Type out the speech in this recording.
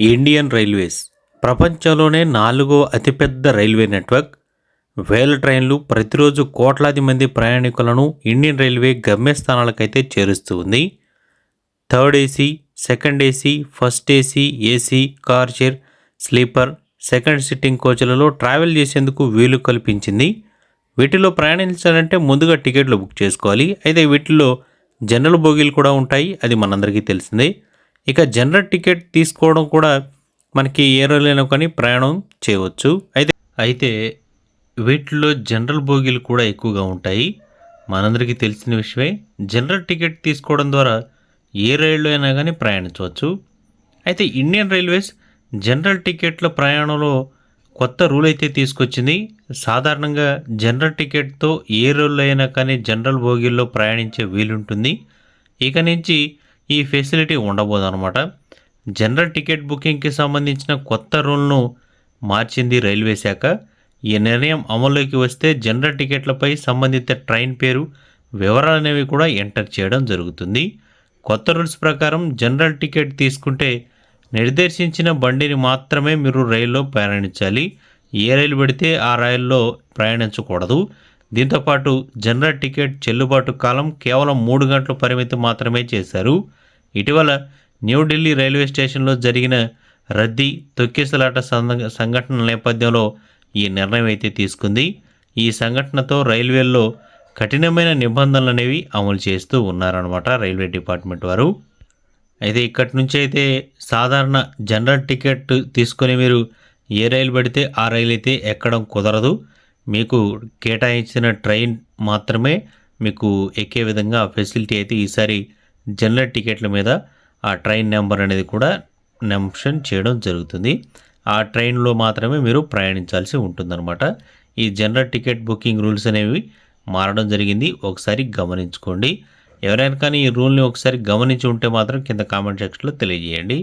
Indian railways. ప్రపంచంలోనే నాలుగో అతిపెద్ద రైల్వే నెట్వర్క్. వేల ట్రైన్లు ప్రతిరోజు కోట్లాది మంది ప్రయాణికులను ఇండియన్ రైల్వే గమ్యస్థానాలకైతే చేరుస్తూ ఉంది. Third AC second AC first AC AC car chair sleeper second sitting కోచ్లలో travel చేసేందుకు వీలు కల్పించింది. వీటిలో ప్రయాణించాలంటే ముందుగా టికెట్లు బుక్ చేసుకోవాలి. అయితే వీటిలో జనరల్ బోగీలు కూడా ఉంటాయి. అది మనందరికీ తెలిసిందే. ఇక జనరల్ టికెట్ తీసుకోవడం కూడా మనకి ఏ రోజులైనా కానీ ప్రయాణం చేయవచ్చు. అయితే అయితే వీటిలో జనరల్ బోగీలు కూడా ఎక్కువగా ఉంటాయి. మనందరికీ తెలిసిన విషయమే జనరల్ టికెట్ తీసుకోవడం ద్వారా ఏ రైల్లో అయినా కానీ ప్రయాణించవచ్చు. అయితే ఇండియన్ రైల్వేస్ జనరల్ టికెట్ల ప్రయాణంలో కొత్త రూల్ అయితే తీసుకొచ్చింది. సాధారణంగా జనరల్ టికెట్తో ఏ రైల్లో అయినా కానీ జనరల్ బోగీల్లో ప్రయాణించే వీలుంటుంది. ఇక నుంచి ఈ ఫెసిలిటీ ఉండబోదు అనమాట జనరల్ టికెట్ బుకింగ్కి సంబంధించిన కొత్త రూల్ను మార్చింది రైల్వే శాఖ. ఈ నిర్ణయం అమల్లోకి వస్తే జనరల్ టికెట్లపై సంబంధిత ట్రైన్ పేరు వివరాలు అనేవి కూడా ఎంటర్ చేయడం జరుగుతుంది. కొత్త రూల్స్ ప్రకారం జనరల్ టికెట్ తీసుకుంటే నిర్దేశించిన బండిని మాత్రమే మీరు రైల్లో ప్రయాణించాలి. ఏ రైలు పెడితే ఆ రైల్లో ప్రయాణించకూడదు. దీంతోపాటు జనరల్ టికెట్ చెల్లుబాటు కాలం కేవలం మూడు గంటల పరిమితి మాత్రమే చేశారు. ఇటీవల న్యూఢిల్లీ రైల్వే స్టేషన్లో జరిగిన రద్దీ తొక్కిసలాట సంఘటన నేపథ్యంలో ఈ నిర్ణయం అయితే తీసుకుంది. ఈ సంఘటనతో రైల్వేల్లో కఠినమైన నిబంధనలు అనేవి అమలు చేస్తూ ఉన్నారనమాట రైల్వే డిపార్ట్మెంట్ వారు. అయితే ఇక్కడి నుంచి అయితే సాధారణ జనరల్ టికెట్ తీసుకొని మీరు ఏ రైలు పడితే ఆ రైలు అయితే ఎక్కడం కుదరదు. మీకు కేటాయించిన ట్రైన్ మాత్రమే మీకు ఎక్కే విధంగా ఫెసిలిటీ అయితే ఈసారి జనరల్ టికెట్ల మీద ఆ ట్రైన్ నెంబర్ అనేది కూడా మెన్షన్ చేయడం జరుగుతుంది. ఆ ట్రైన్లో మాత్రమే మీరు ప్రయాణించాల్సి ఉంటుందన్నమాట. ఈ జనరల్ టికెట్ బుకింగ్ రూల్స్ అనేవి మారడం జరిగింది. ఒకసారి గమనించుకోండి. ఎవరైనా కానీ ఈ రూల్ని ఒకసారి గమనించి ఉంటే మాత్రం కింద కామెంట్ సెక్షన్లో తెలియజేయండి.